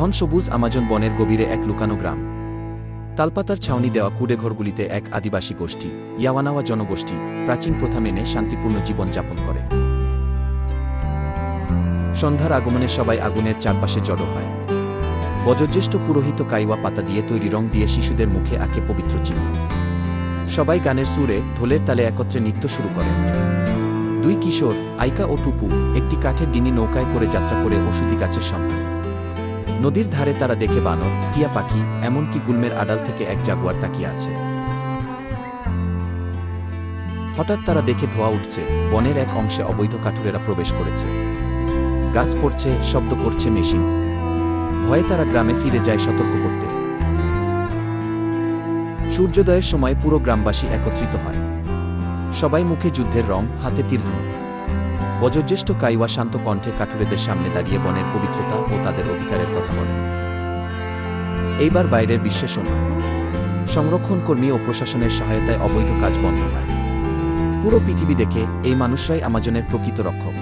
ঘন সবুজ আমাজন বনের গভীরে এক লুকানো গ্রাম। তালপাতার ছাউনি দেওয়া কুড়েঘরগুলিতে এক আদিবাসী গোষ্ঠী, ইয়াওয়ানাওয়া জনগোষ্ঠী, প্রাচীন প্রথা মেনে শান্তিপূর্ণ জীবন যাপন করে। সন্ধ্যার আগমনে সবাই আগুনের চারপাশে জড়ো হয়। বয়োজ্যেষ্ঠ পুরোহিত কাইওয়া পাতা দিয়ে তৈরি রং দিয়ে শিশুদের মুখে আঁকে পবিত্র চিহ্ন। সবাই গানের সুরে, ঢোলের তালে একত্রে নৃত্য শুরু করে। দুই কিশোর, আইকা ও টুপু, একটি কাঠের ডিঙি নৌকায় করে যাত্রা করে ওষুধি গাছের সন্ধানে নদীর ধারে তারা দেখে বানর, টিয়া পাখি, এমনকি গুলমের আড়াল থেকে এক জাগুয়ার তাকিয়ে আছে। হঠাৎ তারা দেখে ধোয়া উঠছে, বনের এক অংশে অবৈধ কাঠুরেরা প্রবেশ করেছে। গাছ পড়ছে, শব্দ করছে মেশিন। ভয়ে তারা গ্রামে ফিরে যায় সতর্ক করতে। সূর্যোদয়ের সময় পুরো গ্রামবাসী একত্রিত হয়। সবাই মুখে যুদ্ধের রং, হাতে তীরধনুক বয়োজ্যেষ্ঠ কাইওয়া শান্ত কণ্ঠে কাঠুরেদের সামনে দাঁড়িয়ে বনের পবিত্রতা ও এইবার বাইরের শোনো। সংরক্ষণ কর্মী ও প্রশাসনের সহায়তায় অবৈধ কাজ বন্ধ হয়। পুরো পৃথিবী দেখে এই মানুষরাই আমাজনের প্রকৃত রক্ষক।